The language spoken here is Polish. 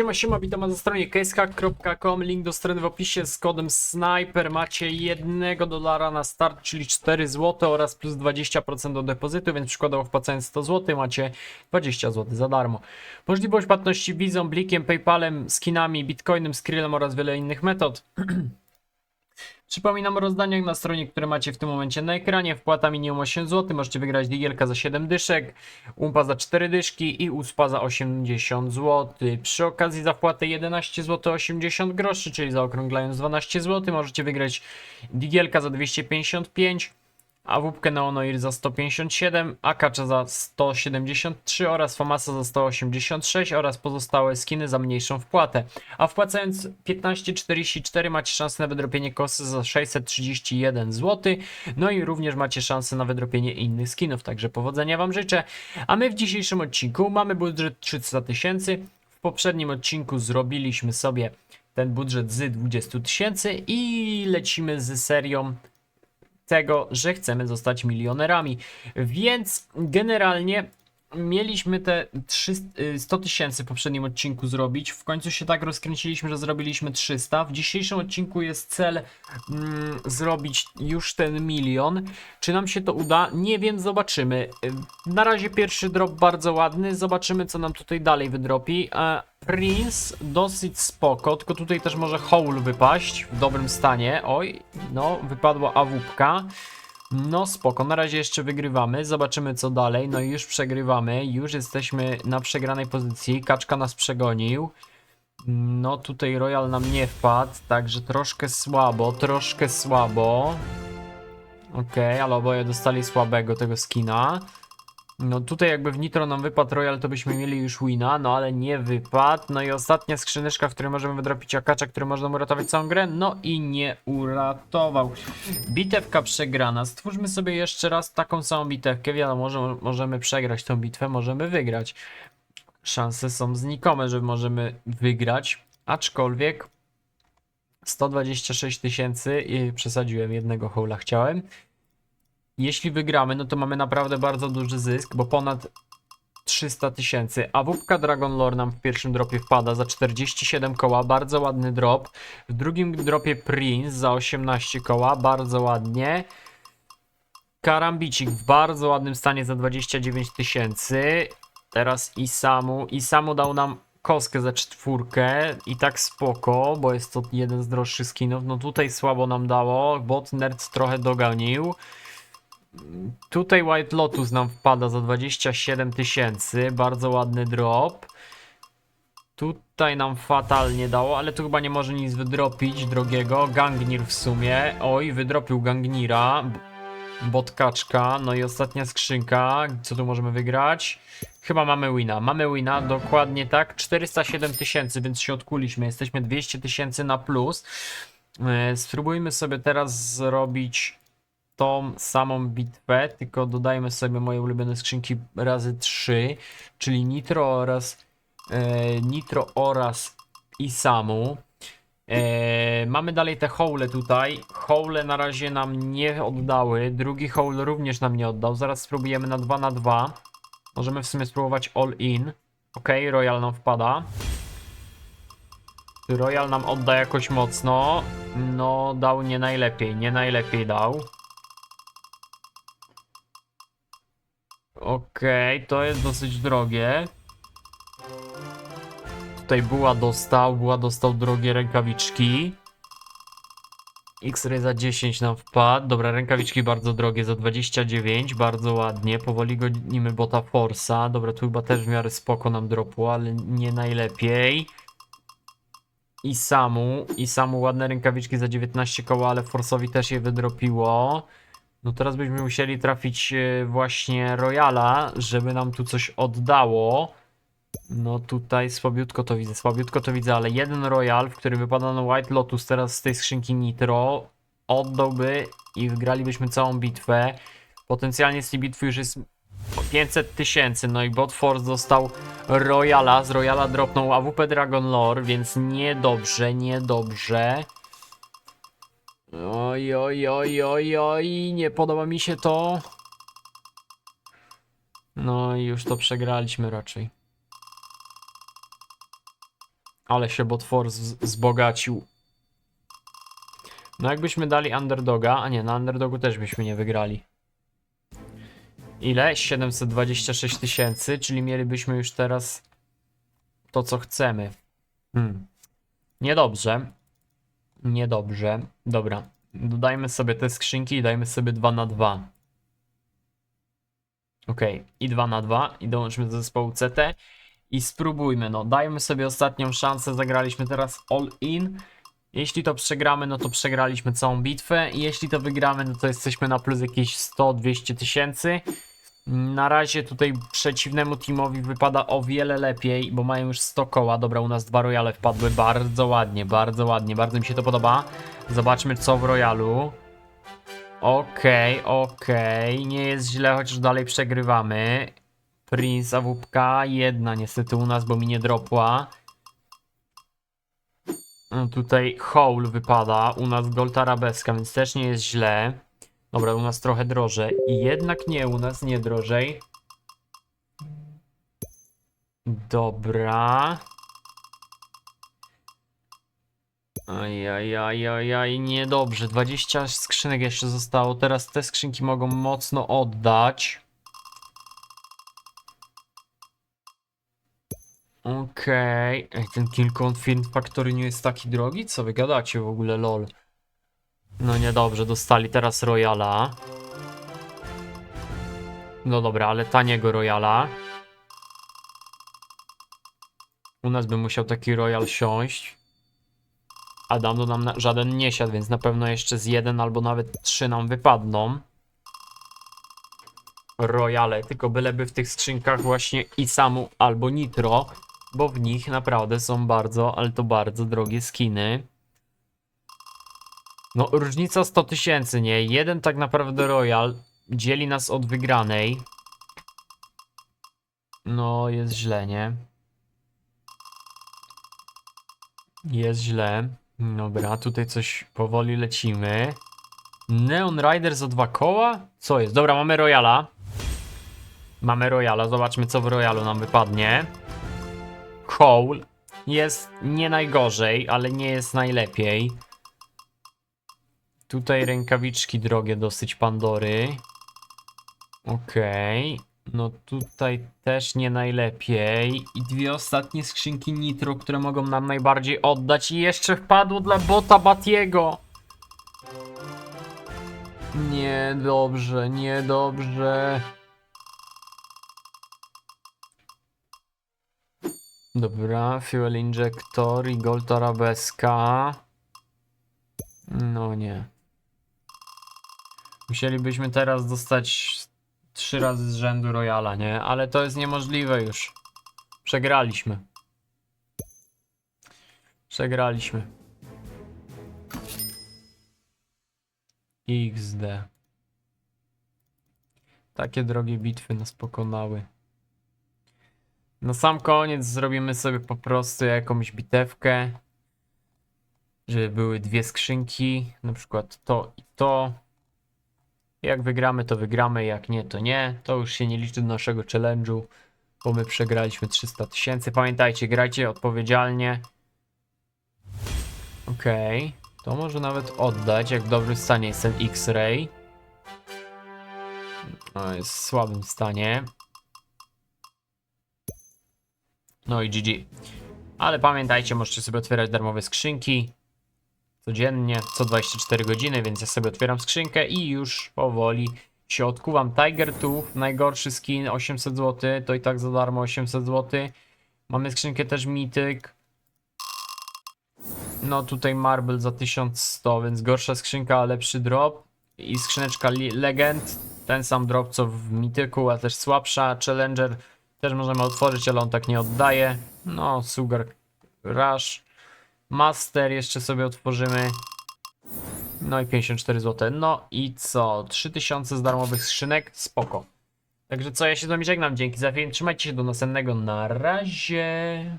Siema, siema, witam na stronie casehack.com, link do strony w opisie z kodem SNIPER macie 1 dolara na start, czyli 4 zł oraz plus 20% do depozytu, więc przykładowo wpłacając 100 zł macie 20 zł za darmo. Możliwość płatności Vizą, Blikiem, Paypalem, skinami, Bitcoinem, Skrillem oraz wiele innych metod. Przypominam o rozdaniach na stronie, które macie w tym momencie na ekranie. Wpłata minimum 8 zł. Możecie wygrać digielka za 7 dyszek, umpa za 4 dyszki i uspa za 80 zł. Przy okazji za wpłatę 11 zł 80 groszy, czyli zaokrąglając 12 zł, możecie wygrać digielka za 255 a wupkę na Onoir za 157, Akacza za 173 oraz Famasa za 186 oraz pozostałe skiny za mniejszą wpłatę. A wpłacając 15,44 macie szansę na wydropienie kosy za 631 zł, no i również macie szansę na wydropienie innych skinów, także powodzenia Wam życzę. A my w dzisiejszym odcinku mamy budżet 300 tysięcy, w poprzednim odcinku zrobiliśmy sobie ten budżet z 20 tysięcy i lecimy z serią tego, że chcemy zostać milionerami. Więc generalnie mieliśmy te 300 y, 100 tysięcy w poprzednim odcinku zrobić. W końcu się tak rozkręciliśmy, że zrobiliśmy 300. W dzisiejszym odcinku jest cel mm, zrobić już ten milion. Czy nam się to uda? Nie wiem, zobaczymy. Y, Na razie pierwszy drop bardzo ładny. Zobaczymy, co nam tutaj dalej wydropi. E, Prince dosyć spoko, tylko tutaj też może Howl wypaść w dobrym stanie. Oj, no, wypadła awupka. No spoko, na razie jeszcze wygrywamy, zobaczymy co dalej, no i już przegrywamy, już jesteśmy na przegranej pozycji, Kaczka nas przegonił. No tutaj Royal nam nie wpadł, także troszkę słabo, troszkę słabo. Okej, ale oboje dostali słabego tego skina. No tutaj jakby w Nitro nam wypadł Royal, to byśmy mieli już wina, no ale nie wypadł. No i ostatnia skrzyneczka, w której możemy wydropić akacza, który może nam uratować całą grę, no i nie uratował. Bitewka przegrana. Stwórzmy sobie jeszcze raz taką samą bitewkę. Wiadomo, że mo- możemy przegrać tą bitwę, możemy wygrać. Szanse są znikome, że możemy wygrać, aczkolwiek 126 tysięcy i przesadziłem, jednego hola chciałem. Jeśli wygramy, no to mamy naprawdę bardzo duży zysk, bo ponad 300 tysięcy. A wupka Dragon Lore nam w pierwszym dropie wpada za 47 koła, bardzo ładny drop. W drugim dropie Prince za 18 koła, bardzo ładnie. Karambicik w bardzo ładnym stanie za 29 tysięcy. Teraz Isamu. Isamu dał nam kostkę za czwórkę i tak spoko, bo jest to jeden z droższych skinów. No tutaj słabo nam dało, bot nerd trochę doganił. Tutaj White Lotus nam wpada za 27 tysięcy, bardzo ładny drop. Tutaj nam fatalnie dało, ale tu chyba nie może nic wydropić drogiego. Gangnir w sumie. Oj, wydropił Gangnira. Botkaczka. No i ostatnia skrzynka. Co tu możemy wygrać? Chyba mamy wina. Mamy wina, dokładnie tak. 407 tysięcy, więc się odkuliśmy. Jesteśmy 200 tysięcy na plus. E, Spróbujmy sobie teraz zrobić tą samą bitwę, tylko dodajmy sobie moje ulubione skrzynki razy 3, czyli Nitro oraz e, Nitro oraz Isamu. E, mamy dalej te hole tutaj. Hole na razie nam nie oddały. Drugi hole również nam nie oddał. Zaraz spróbujemy na 2 na 2. Możemy w sumie spróbować all in. Ok, Royal nam wpada. Royal nam odda jakoś mocno? No, dał nie najlepiej. Nie najlepiej dał. Okej, to jest dosyć drogie. Tutaj Buła dostał, Buła dostał drogie rękawiczki. X-Ray za 10 nam wpadł. Dobra, rękawiczki bardzo drogie za 29, bardzo ładnie. Powoli gonimy bota Forsa. Dobra, tu chyba też w miarę spoko nam dropło, ale nie najlepiej. I samu, i samu ładne rękawiczki za 19 koła, ale Forsowi też je wydropiło. No teraz byśmy musieli trafić e, właśnie Royala, żeby nam tu coś oddało. No tutaj słabiutko to widzę, słabiutko to widzę, ale jeden Royal, w który wypada na White Lotus teraz z tej skrzynki Nitro, oddałby i wygralibyśmy całą bitwę. Potencjalnie z tej bitwy już jest 500 tysięcy, no i Bot Force dostał Royala, z Royala dropnął AWP Dragon Lore, więc niedobrze, niedobrze. Oj, oj, oj, oj, oj, nie podoba mi się to. No i już to przegraliśmy raczej. Ale się Botfor z- wzbogacił. No jakbyśmy dali underdoga, a nie, na underdogu też byśmy nie wygrali. Ile? 726 tysięcy, czyli mielibyśmy już teraz to, co chcemy. Hmm. Niedobrze. Niedobrze. Dobra. Dodajmy sobie te skrzynki i dajmy sobie 2 na 2. Ok, i 2 na 2 i dołączmy do zespołu CT i spróbujmy, no dajmy sobie ostatnią szansę, zagraliśmy teraz all in. Jeśli to przegramy, no to przegraliśmy całą bitwę i jeśli to wygramy, no to jesteśmy na plus jakieś 100-200 tysięcy. Na razie tutaj przeciwnemu teamowi wypada o wiele lepiej, bo mają już 100 koła. Dobra, u nas dwa royale wpadły bardzo ładnie, bardzo ładnie, bardzo mi się to podoba. Zobaczmy co w royalu. Okej, okej, nie jest źle, chociaż dalej przegrywamy. Prince AWP, jedna niestety u nas, bo mi nie dropła. No tutaj Howl wypada, u nas Gold Arabeska, więc też nie jest źle. Dobra, u nas trochę drożej. I jednak nie, u nas nie drożej. Dobra. Ajajajajaj, niedobrze. 20 skrzynek jeszcze zostało. Teraz te skrzynki mogą mocno oddać. Okej. Ej, ten Kill Confirmed Factory nie jest taki drogi? Co wy gadacie w ogóle, lol? No niedobrze, dostali teraz Royala. No dobra, ale taniego Royala. U nas by musiał taki Royal siąść. A dawno nam na, żaden nie siadł, więc na pewno jeszcze z jeden albo nawet trzy nam wypadną. Royale, tylko byleby w tych skrzynkach właśnie i samu albo nitro, bo w nich naprawdę są bardzo, ale to bardzo drogie skiny. No, różnica 100 tysięcy, nie? Jeden tak naprawdę Royal dzieli nas od wygranej. No, jest źle, nie? Jest źle. Dobra, tutaj coś powoli lecimy. Neon Rider za dwa koła? Co jest? Dobra, mamy Royala. Mamy Royala, zobaczmy co w Royalu nam wypadnie. Hole jest nie najgorzej, ale nie jest najlepiej. Tutaj rękawiczki drogie dosyć Pandory. Okej. No tutaj też nie najlepiej. I dwie ostatnie skrzynki Nitro, które mogą nam najbardziej oddać. I jeszcze wpadło dla bota Batiego. Niedobrze, niedobrze. Dobra, Fuel Injector i Gold Arabeska. No nie. Musielibyśmy teraz dostać trzy razy z rzędu Royala, nie? Ale to jest niemożliwe już. Przegraliśmy. Przegraliśmy. XD. Takie drogie bitwy nas pokonały. Na sam koniec zrobimy sobie po prostu jakąś bitewkę. Żeby były dwie skrzynki, na przykład to i to. Jak wygramy, to wygramy, jak nie, to nie. To już się nie liczy do naszego challenge'u, bo my przegraliśmy 300 tysięcy. Pamiętajcie, grajcie odpowiedzialnie. Okej, to może nawet oddać, jak w dobrym stanie jest ten X-Ray. No, jest w słabym stanie. No i GG. Ale pamiętajcie, możecie sobie otwierać darmowe skrzynki codziennie, co 24 godziny, więc ja sobie otwieram skrzynkę i już powoli się odkuwam. Tiger Tooth, najgorszy skin, 800 zł, to i tak za darmo 800 zł. Mamy skrzynkę też Mityk. No tutaj Marble za 1100, więc gorsza skrzynka, lepszy drop. I skrzyneczka Legend, ten sam drop co w Mityku, a też słabsza. Challenger też możemy otworzyć, ale on tak nie oddaje. No, Sugar Rush. Master jeszcze sobie otworzymy. No i 54 zł. No i co? 3000 z darmowych skrzynek? Spoko. Także co, ja się z wami żegnam. Dzięki za film. Trzymajcie się do następnego. Na razie.